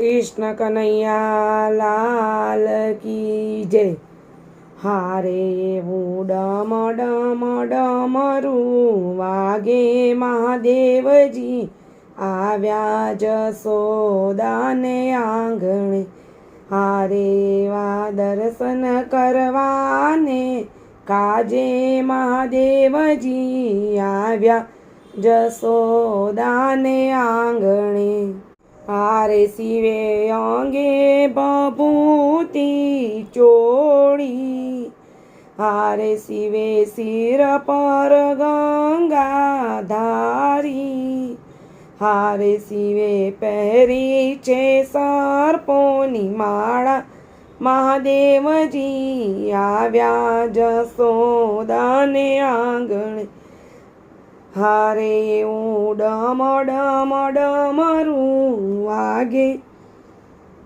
કૃષ્ણ કનૈયા લાલ કી જય. હારે હું ડમ ડમ ડમરું વાગે મહાદેવજી. આવ્યા જસોદાને આંગણે. હારે વા દર્શન કરવાને કાજે મહાદેવજી. આવ્યા જસોદાને આંગણે. હારે શિવે અંગે બભૂતી ચોળી. હારે શિવે શિર પર ગંગા ધારી હારે શિવે પહેરી છે સર્પોની માળા. મહાદેવજી આવ્યા જસોદાને આંગણે. હારે ડમ ડમ ડમરું વાગે.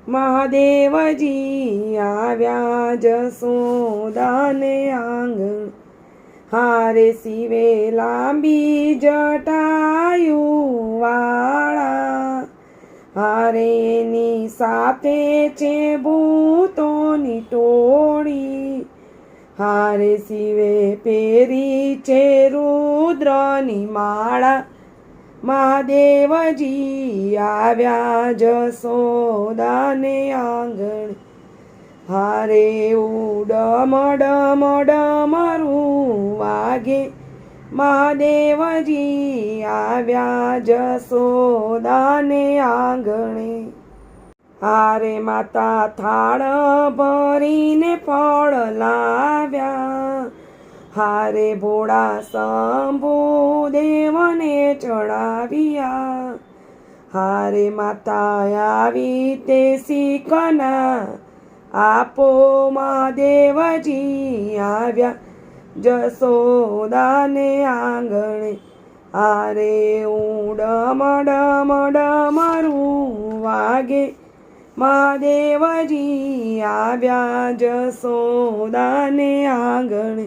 મહાદેવજી આવ્યા જસોદાને આંગણ હારે શિવે લાંબી જટાયું વાળા. હારે એની સાથે છે ભૂતોની ટોળી. હારે શિવે પેરી છે રુદ્રની માળા. મહાદેવજી આવ્યા જસોદાને આંગણ. હારે ઉડમ ડમ ડમરું વાગે. મહાદેવજી આવ્યા જસોદાને આંગણે. હારે માતા થાળ ભરીને ફળ લાવ્યા. હારે ભોળા શંભુ દેવને ચડાવ્યા. હારે માતા આવી તે શીખના. આપો મહાદેવજી આવ્યા. જસોદાને આંગણે હારે ઉડમ ડમ ડમરું વાગે. મહાદેવજી આવ્યા જસોદાને આંગણે.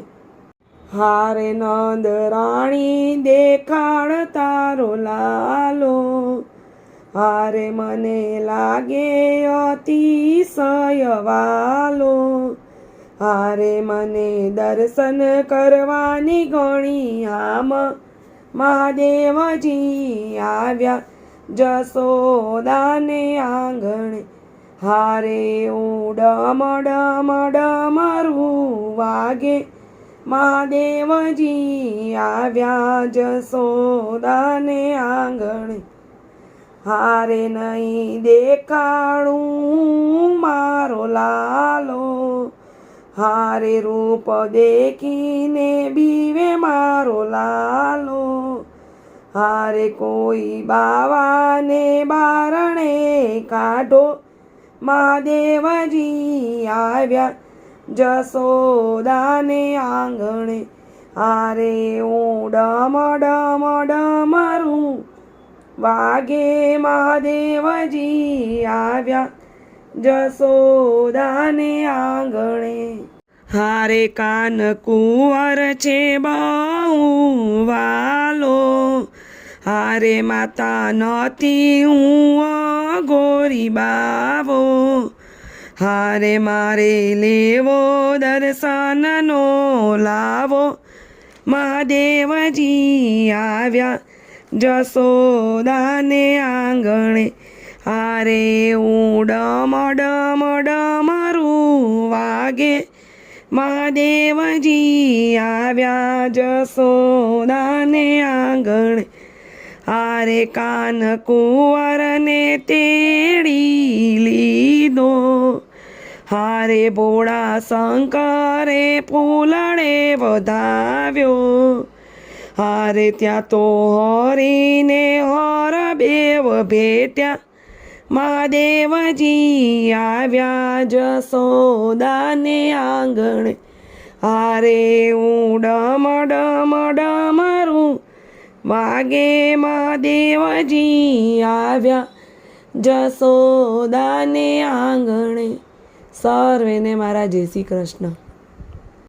હારે નંદ રાણી દેખાડ તારો લાલો હારે મને લાગે અતિશય વાલો હારે મને દર્શન કરવાની ઘણી આમ મહાદેવજી આવ્યા જસોદાને આંગણે. હારે ઉડમ ડમ વાગે. મહાદેવજી આવ્યા જસોદાને આંગણે. હારે નહીં દેખાડું મારો લાલો. હારે રૂપ દેખીને બીવે મારો લાલો. હારે કોઈ બાવાને બારણે કાઢો. મહાદેવજી આવ્યા. જસોદાને આંગણે હારે હું ડમ ડમ ડમરું વાગે મહાદેવજી આવ્યા. જસોદાને આંગણે હારે કાન કુંવર છે બહુ વાલો. હારે માતા નથી હું ગોરી બાવો, હારે મારે લેવો દર્શનનો લાવો. મહાદેવજી આવ્યા જસોદાને આંગણે, હારે ઉડમ ડમ ડમ ડમરું વાગે. મહાદેવજી આવ્યા જસોદાને આંગણે હારે કાન કુંવરને તેડી લીધો. હારે ભોળા શંકરે ફૂલડે વધાવ્યો. હારે ત્યાં તો હરીને હર બેવ ભેટ્યા. મહાદેવજી આવ્યા જસોદાને આંગણે. હારે હું ડમ ડમ ડમરું વાગે મહાદેવજી આવ્યા. જસોદાને આંગણે સર્વેને મારા જય શ્રી કૃષ્ણ.